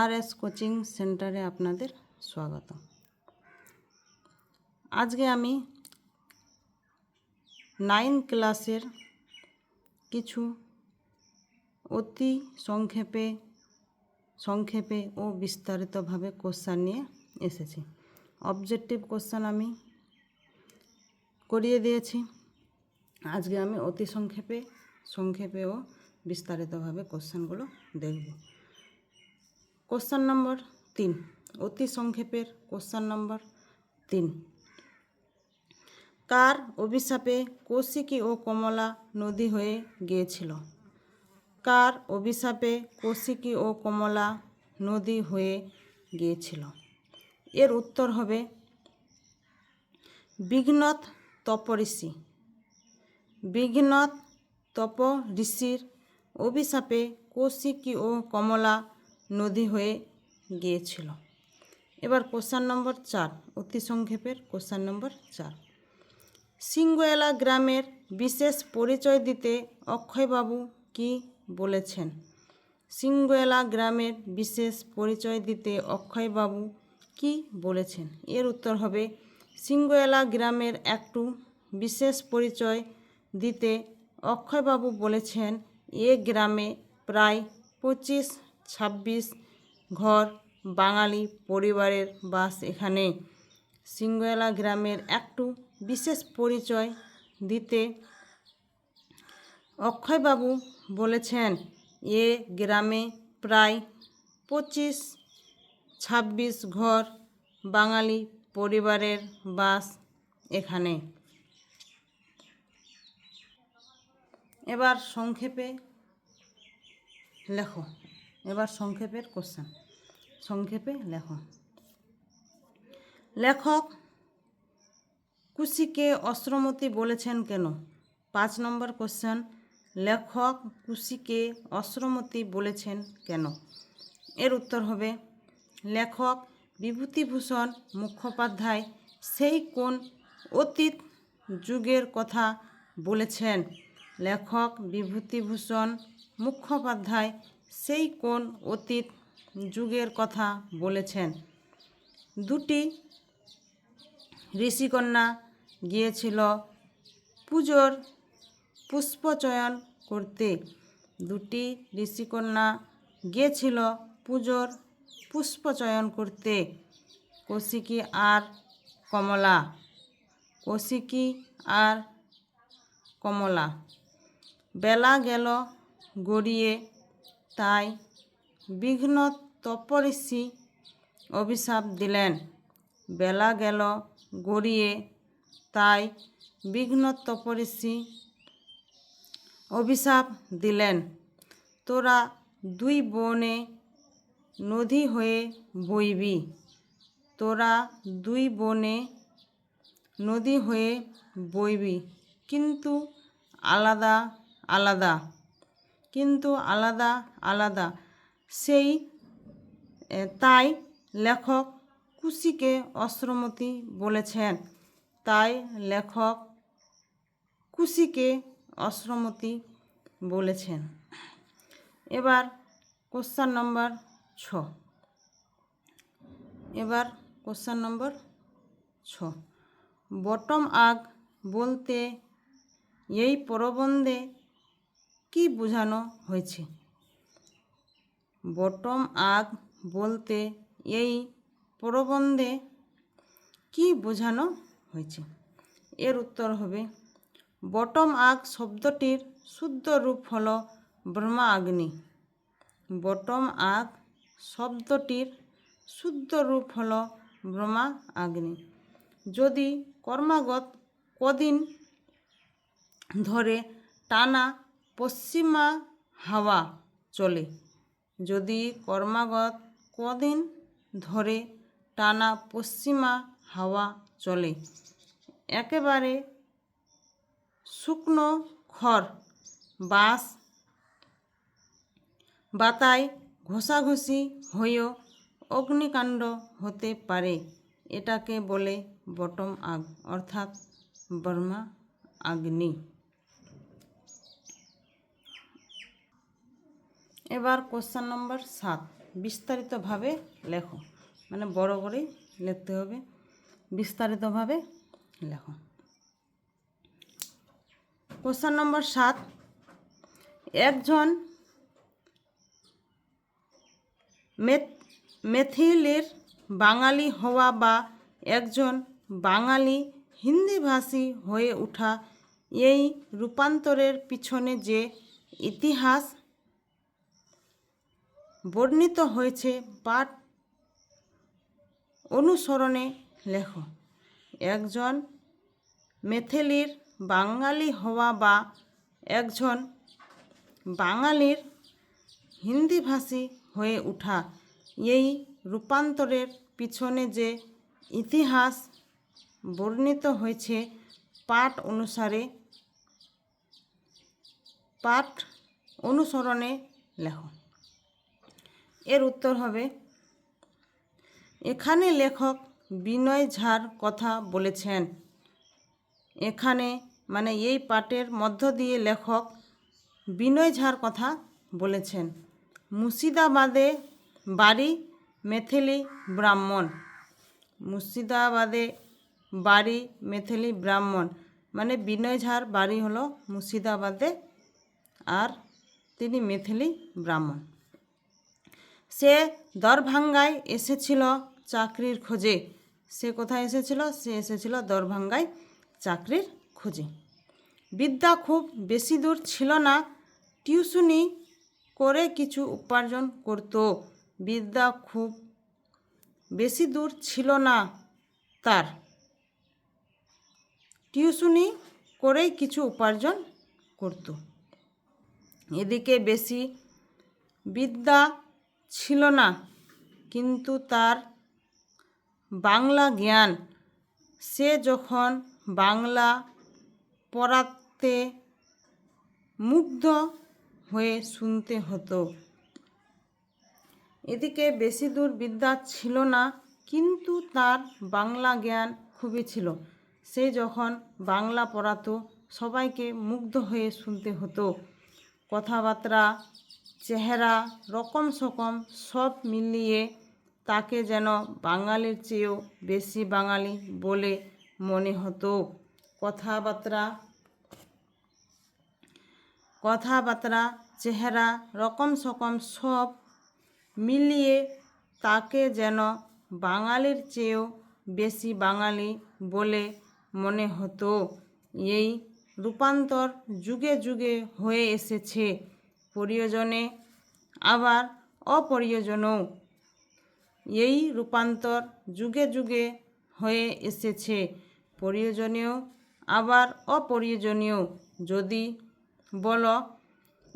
আর S coaching সেন্টারে আপনাদের স্বাগত আজকে আমি নাইন ক্লাসের কিছু অতি সংক্ষেপে সংক্ষেপে ও বিস্তারিতভাবে কোশ্চান নিয়ে এসেছি। অবজেক্টিভ কোশ্চান আমি করিয়ে দিয়েছি। আজকে আমি অতি সংক্ষেপে সংক্ষেপে ও বিস্তারিতভাবে কোশ্চানগুলো দেখব। কোশ্চান নম্বর তিন অতি সংক্ষেপের কোশ্চান নম্বর তিন কার অভিশাপে কৌশিকী ও কমলা নদী হয়ে গিয়েছিল? কার অভিশাপে কৌশিকী ও কমলা নদী হয়ে গিয়েছিল? এর উত্তর হবে বিঘ্নত তপঋষি। বিঘ্নত তপ ঋষির অভিশাপে কৌশিকী ও কমলা নদী হয়ে গিয়েছিল। এবার কোশ্চান নম্বর চার, অতি সংক্ষেপের কোশ্চান নম্বর চার। সিঙ্গোয়েলা গ্রামের বিশেষ পরিচয় দিতে অক্ষয়বাবু কি বলেছেন? সিঙ্গোয়েলা গ্রামের বিশেষ পরিচয় দিতে অক্ষয়বাবু কি বলেছেন? এর উত্তর হবে, সিঙ্গোয়েলা গ্রামের একটু বিশেষ পরিচয় দিতে অক্ষয়বাবু বলেছেন, এ গ্রামে প্রায় পঁচিশ ছাব্বিশ ঘর, বাঙালি পরিবারের বাস এখানে। সিঙ্গোয়েলা গ্রামের একটু বিশেষ পরিচয় দিতে অক্ষয়বাবু বলেছেন, এ গ্রামে প্রায় পঁচিশ ছাব্বিশ ঘর, বাঙালি পরিবারের বাস এখানে। এবার সংক্ষেপে লেখো। এবার সংক্ষেপের কোশ্চেন সংক্ষেপে লেখো। লেখক, কুশিকে অস্ত্রমতি বলেছেন কেন? পাঁচ নম্বর কোশ্চেন লেখক কুশিকে অস্ত্রমতি বলেছেন কেন? এর উত্তর হবে, লেখক বিভূতিভূষণ মুখোপাধ্যায় সেই কোন অতীত যুগের কথা বলেছেন? লেখক বিভূতিভূষণ মুখোপাধ্যায় সেই কোন অতীত যুগের কথা বলেছেন? দুটি ঋষিকন্যা গিয়েছিল পুজোর পুষ্পচয়ন করতে। দুটি ঋষিকন্যা গিয়েছিল পুজোর পুষ্পচয়ন করতে। কৌশিকী আর কমলা। কৌশিকী আর কমলা। বেলা গেল গড়িয়ে তাই বিঘ্ন তপঋষি অভিশাপ দিলেন। বেলা গেল গড়িয়ে, তাই বিঘ্ন তপঋষি অভিশাপ দিলেন। তোরা দুই বনে নদী হয়ে বইবি। তোরা দুই বনে নদী হয়ে বইবি। কিন্তু আলাদা আলাদা কিন্তু আলাদা আলাদা। সেই তাই লেখক কুশিকে অশ্রমতি বলেছেন। তাই লেখক কুশিকে অশ্রমতি বলেছেন। এবার কোশ্চান নম্বর ছ। এবার কোশ্চান নম্বর ছ। বটম আগ বলতে এই প্রবন্ধে কি বোঝানো হয়েছে? বটম আগ বলতে এই প্রবন্ধে কি বোঝানো হয়েছে? এর উত্তর হবে, বটম আগ শব্দটির শুদ্ধ রূপ হল ব্রহ্মা আগ্নি। বটম আগ শব্দটির শুদ্ধ রূপ হল ব্রহ্মা আগ্নি। যদি কর্মাগত কদিন ধরে টানা পশ্চিমা হাওয়া চলে। যদি কর্মাগত কদিন ধরে টানা পশ্চিমা হাওয়া চলে, একেবারে শুকনো খড় বাস বাতায় ঘষাঘষি হয়েও অগ্নিকাণ্ড হতে পারে, এটাকে বলে বটম আগ, অর্থাৎ বর্মা আগ্নি। এবার কোশ্চেন নম্বর সাত। বিস্তারিতভাবে লেখো। মানে বড় করেই লিখতে হবে। বিস্তারিতভাবে লেখো। কোশ্চেন নম্বর সাত। একজন মেথ- মেথিলির বাঙালি হওয়া বা একজন বাঙালি হিন্দিভাষী হয়ে ওঠা এই রূপান্তরের পিছনে যে ইতিহাস বর্ণিত হয়েছে পাঠ অনুসরণে লেখো। একজন মেথিলির বাঙালি হওয়া বা একজন বাঙালির হিন্দিভাষী হয়ে ওঠা এই রূপান্তরের পিছনে যে ইতিহাস বর্ণিত হয়েছে, পাঠ অনুসারে পাঠ অনুসরণে লেখো। এর উত্তর হবে, এখানে লেখক বিনয় ঝার কথা বলেছেন। এখানে মানে এই পাটের মধ্য দিয়ে লেখক বিনয় ঝার কথা বলেছেন। মুর্শিদাবাদে বাড়ি মেথিলি ব্রাহ্মণ। মুর্শিদাবাদে বাড়ি মেথিলি ব্রাহ্মণ। মানে বিনয় ঝার বাড়ি হলো মুর্শিদাবাদে আর তিনি মেথিলি ব্রাহ্মণ। সে দরভাঙ্গায় এসেছিল চাকরির খোঁজে। সে কোথায় এসেছিল? সে এসেছিল দরভাঙ্গায় চাকরির খোঁজে। বিদ্যা খুব বেশি দূর ছিল না। টিউশনি করে কিছু উপার্জন করত। বিদ্যা খুব বেশি দূর ছিল না তার। টিউশনি করেই কিছু উপার্জন করত। এদিকে বেশি বিদ্যা ছিল না, কিন্তু তার বাংলা জ্ঞান। সে যখন বাংলা পড়াতে মুগ্ধ হয়ে শুনতে হতো। এদিকে বেশি দূর বিদ্যা ছিল না, কিন্তু তার বাংলা জ্ঞান খুবই ছিল। সে যখন বাংলা পড়াতো, সবাইকে মুগ্ধ হয়ে শুনতে হতো। কথাবার্তা চেহারা রকম সকম সব মিলিয়ে তাকে যেন বাঙালির চেয়েও বেশি বাঙালি বলে মনে হতো। কথাবার্তা কথাবার্তা, চেহারা রকম সকম সব মিলিয়ে তাকে যেন বাঙালির চেয়েও বেশি বাঙালি বলে মনে হতো। এই রূপান্তর যুগে যুগে হয়ে এসেছে। প্রয়োজনে, আবার অপ্রয়োজনেও। এই রূপান্তর যুগে যুগে হয়ে এসেছে। প্রয়োজনীয় আবার অপ্রয়োজনীয় যদি বলো,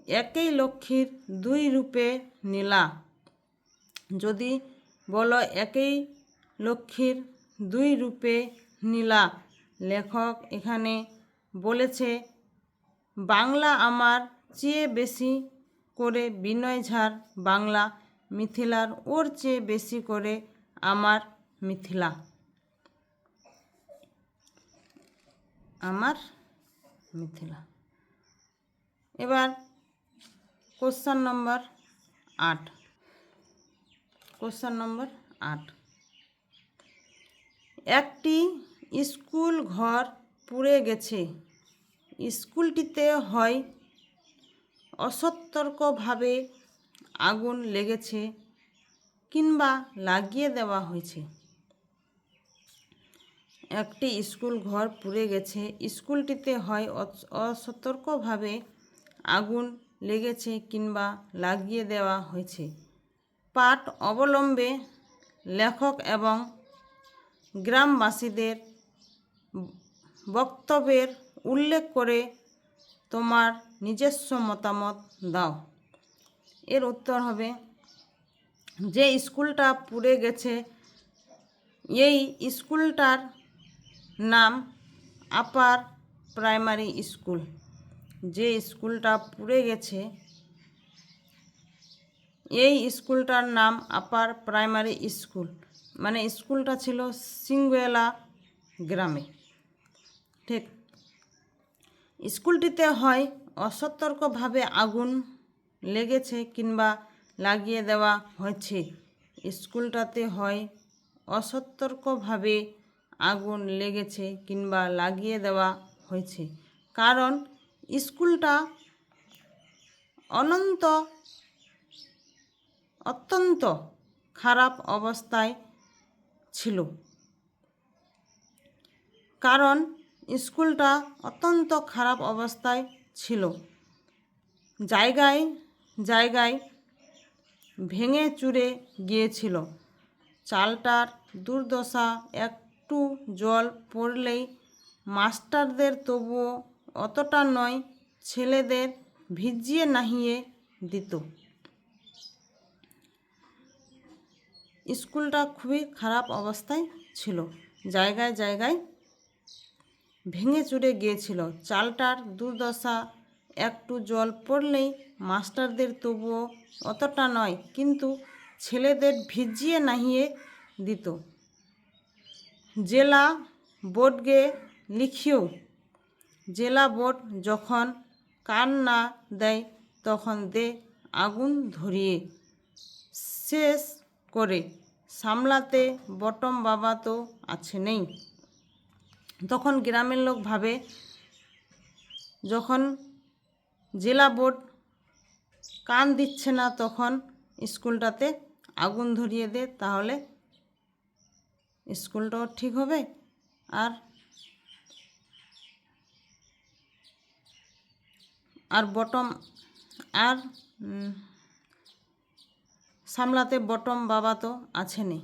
একই লক্ষ্মীর দুই রূপে নীলা। যদি বলো, একই লক্ষ্মীর দুই রূপে নীলা। লেখক এখানে বলেছে, বাংলা আমার চেয়ে বেশি করে বিনয় ঝার বাংলা মিথিলার, ওর চেয়ে বেশি করে আমার মিথিলা। আমার মিথিলা। এবার কোশ্চান নম্বর আট। কোশ্চান নম্বর আট। একটি স্কুল ঘর পুড়ে গেছে। স্কুলটিতে হয় অসতর্কভাবে আগুন লেগেছে কিংবা লাগিয়ে দেওয়া হয়েছে। একটি স্কুল ঘর পুড়ে গেছে। স্কুলটিতে হয় অস- অসতর্কভাবে আগুন লেগেছে কিংবা লাগিয়ে দেওয়া হয়েছে। পাঠ অবলম্বে লেখক এবং গ্রামবাসীদের বক্তব্যের উল্লেখ করে তোমার নিজস্ব মতামত দাও। এর উত্তর হবে, যে স্কুলটা পুড়ে গেছে, এই স্কুলটার নাম আপার প্রাইমারি স্কুল। যে স্কুলটা পুড়ে গেছে, এই স্কুলটার নাম আপার প্রাইমারি স্কুল। মানে স্কুলটা ছিল সিঙ্গুয়েলা গ্রামে। ঠিক, স্কুলটিতে হয় অসতর্কভাবে আগুন লেগেছে কিংবা লাগিয়ে দেওয়া হয়েছে। স্কুলটাতে হয় অসতর্কভাবে আগুন লেগেছে কিংবা লাগিয়ে দেওয়া হয়েছে। কারণ স্কুলটা অনন্ত, অত্যন্ত খারাপ অবস্থায় ছিল। কারণ স্কুলটা অত্যন্ত খারাপ অবস্থায় ছিল। জায়গায় জায়গায় ভেঙে চুরে গিয়েছিল। চালটার দুর্দশা, একটু জল পড়লেই মাস্টারদের তবুও অতটা নয়, ছেলেদের ভিজিয়ে নাহিয়ে দিত। স্কুলটা খুবই খারাপ অবস্থায় ছিল। জায়গায় জায়গায় ভেঙে চুরে গিয়েছিল। চালটার দুর্দশা, একটু জল পড়লেই মাস্টারদের তবুও অতটা নয়, কিন্তু ছেলেদের ভিজিয়ে নাহিয়ে দিত। জেলা বোর্ডকে লিখিয়েও জেলা বোর্ড যখন কান না দেয়, তখন দে আগুন ধরিয়ে। শেষ করে সামলাতে বটম বাবা তো আছে নেই। তখন গ্রামের লোক ভাবে, যখন জেলা বোর্ড কান দিচ্ছে না তখন স্কুলটাতে আগুন ধরিয়ে দে তাহলে স্কুলটাও ঠিক হবে। আর আর বটম, আর সামলাতে বটম বাবা তো আছে নেই